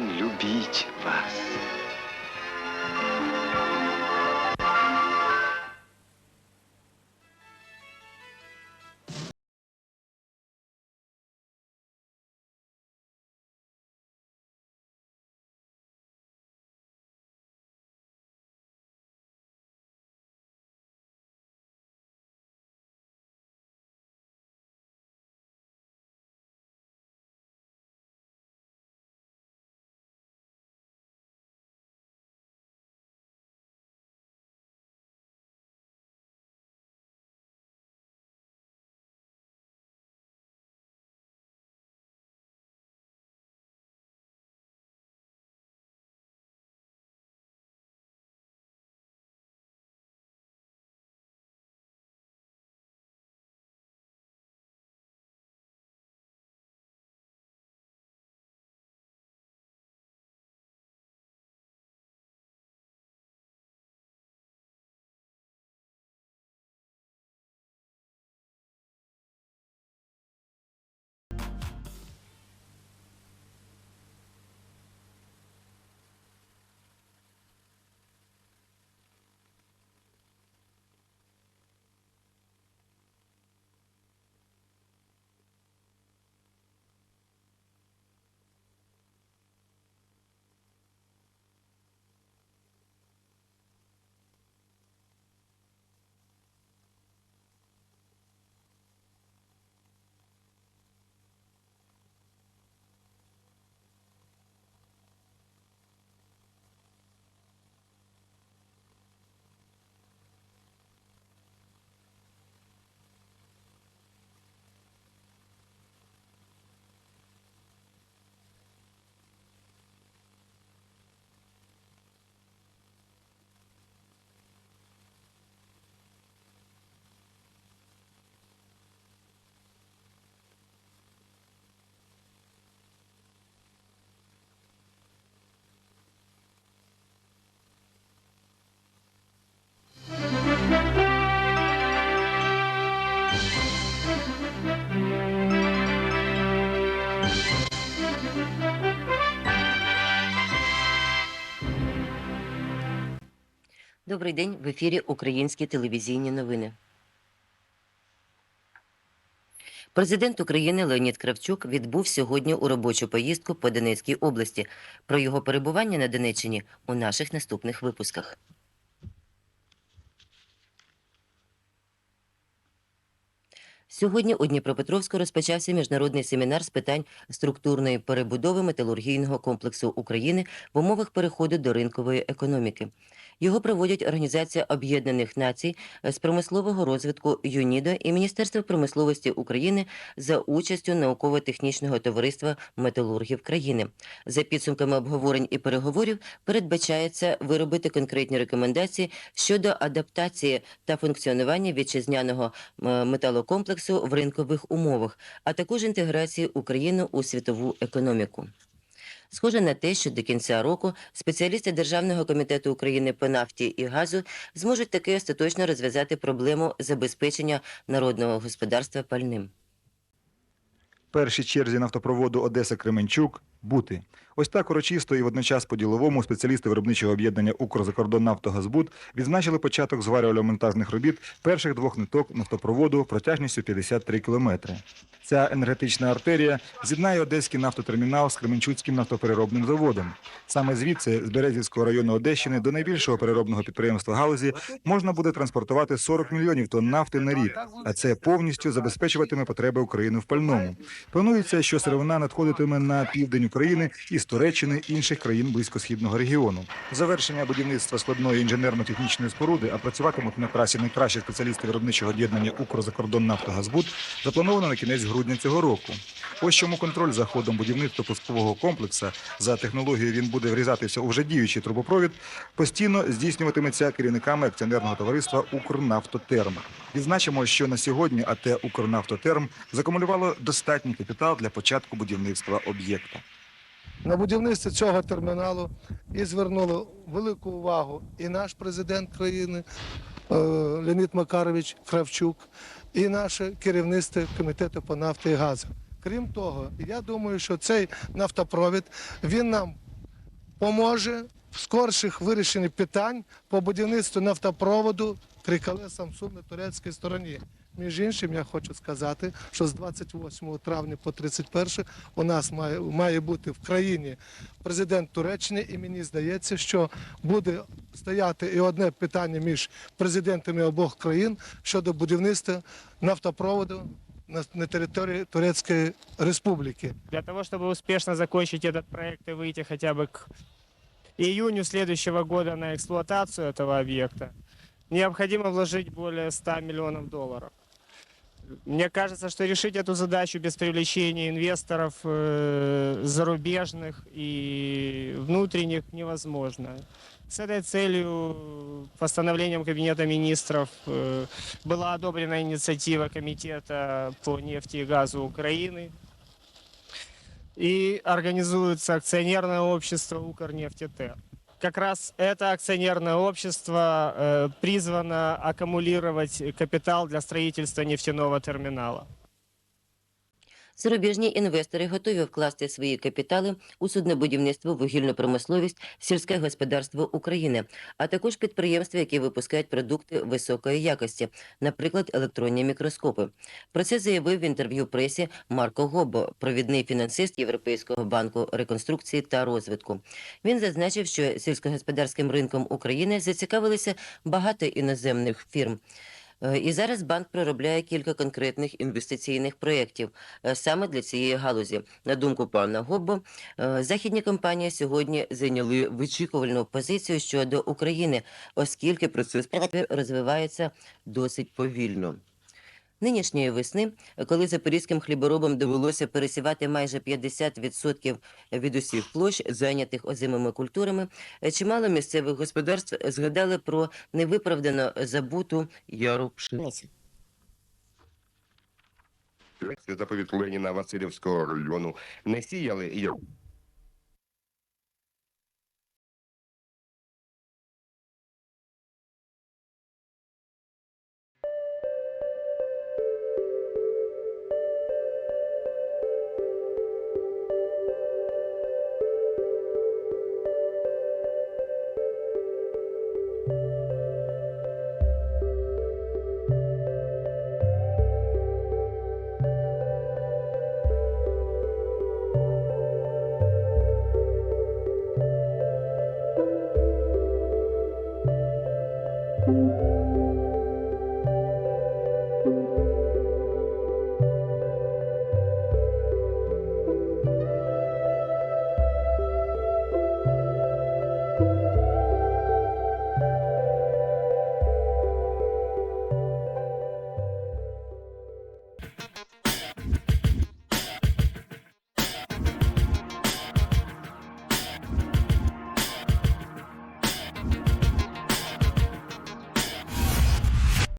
должен любить вас. Добрий день в ефірі Українські телевізійні новини. Президент України Леонід Кравчук відбув сьогодні у робочу поїздку по Донецькій області. Про його перебування на Донеччині у наших наступних випусках. Сьогодні у Дніпропетровську розпочався міжнародний семінар з питань структурної перебудови металургійного комплексу України в умовах переходу до ринкової економіки. Його проводять Організація Об'єднаних Націй з промислового розвитку ЮНІДО і Міністерство промисловості України за участю науково-технічного товариства металургів країни. За підсумками обговорень і переговорів передбачається виробити конкретні рекомендації щодо адаптації та функціонування вітчизняного е, металокомплексу в ринкових умовах, а також інтеграції України у світову економіку. Схоже на те, що до кінця року спеціалісти Державного комітету України по нафті і газу зможуть таки остаточно розв'язати проблему забезпечення народного господарства пальним. Перші черзі нафтопроводу Одеса Кременчук бути. Ось так урочисто і водночас по-діловому спеціалісти виробничого об'єднання «Укрзакордоннафтогазбуд» відзначили початок зварювально-монтажних робіт перших двох ниток нафтопроводу протяжністю 53 кілометри. Ця енергетична артерія з'єднає Одеський нафтотермінал з Кременчуцьким нафтопереробним заводом. Саме звідси, з Березівського району Одещини, до найбільшого переробного підприємства галузі можна буде транспортувати 40 мільйонів тонн нафти на рік, а це повністю забезпечуватиме потреби України в пальному. Планується, що сировина надходитиме на південь України із Туреччини інших країн близькосхідного регіону. Завершення будівництва складної інженерно-технічної споруди, а працюватимуть на трасі найкращі спеціалісти виробничого об'єднання «Укрзакордоннафтогазбуд» заплановано на кінець грудня цього року. Ось чому контроль за ходом будівництва пускового комплексу за технологією він буде врізатися у вже діючий трубопровід, постійно здійснюватиметься керівниками акціонерного товариства «Укрнафтотерм». Відзначимо, що на сьогодні АТ «Укрнафтотерм» закумулювало достатній капітал для початку будівництва об'єкта. На будівництво цього терміналу і звернули велику увагу і наш президент країни е, Леонід Макарович Кравчук, і наше керівництво комітету по нафті і газу. Крім того, я думаю, що цей нафтопровід він нам поможе в скорших вирішенні питань по будівництву нафтопроводу Трикале Самсун на турецькій стороні. Між іншим, я хочу сказати, що з 28 травня по 31 у нас має, має бути в країні президент Туреччини, і мені здається, що буде стояти і одне питання між президентами обох країн щодо будівництва нафтопроводу на, на території Турецької Республіки. Для того, чтобы успешно закончить этот проект и выйти хотя бы к июню следующего года на эксплуатацию этого объекта, необходимо вложить более 100 миллионов долларов. Мне кажется, что решить эту задачу без привлечения инвесторов э, зарубежных и внутренних невозможно. С этой целью постановлением Кабинета министров э, была одобрена инициатива Комитета по нефти и газу Украины, и организуется акционерное общество «Укрнефтетер». Как раз это акционерное общество э, призвано аккумулировать капитал для строительства нефтяного терминала. Зарубіжні інвестори готові вкласти свої капітали у суднобудівництво, вугільну промисловість, сільське господарство України, а також підприємства, які випускають продукти високої якості, наприклад, електронні мікроскопи. Про це заявив в інтерв'ю пресі Марко Гоббо, провідний фінансист Європейського банку реконструкції та розвитку. Він зазначив, що сільськогосподарським ринком України зацікавилися багато іноземних фірм. Е, І зараз банк проробляє кілька конкретних інвестиційних проєктів е, саме для цієї галузі. На думку пана Гоббо, е, західні компанії сьогодні зайняли вичікувальну позицію щодо України, оскільки процес розвивається досить повільно. Нинішньої весни, коли запорізьким хліборобам довелося пересівати майже 50% від усіх площ, зайнятих озимими культурами, чимало місцевих господарств згадали про невиправдано забуту яру пшениці. Це заповідь Леніна Васильівського району. Не сіяли і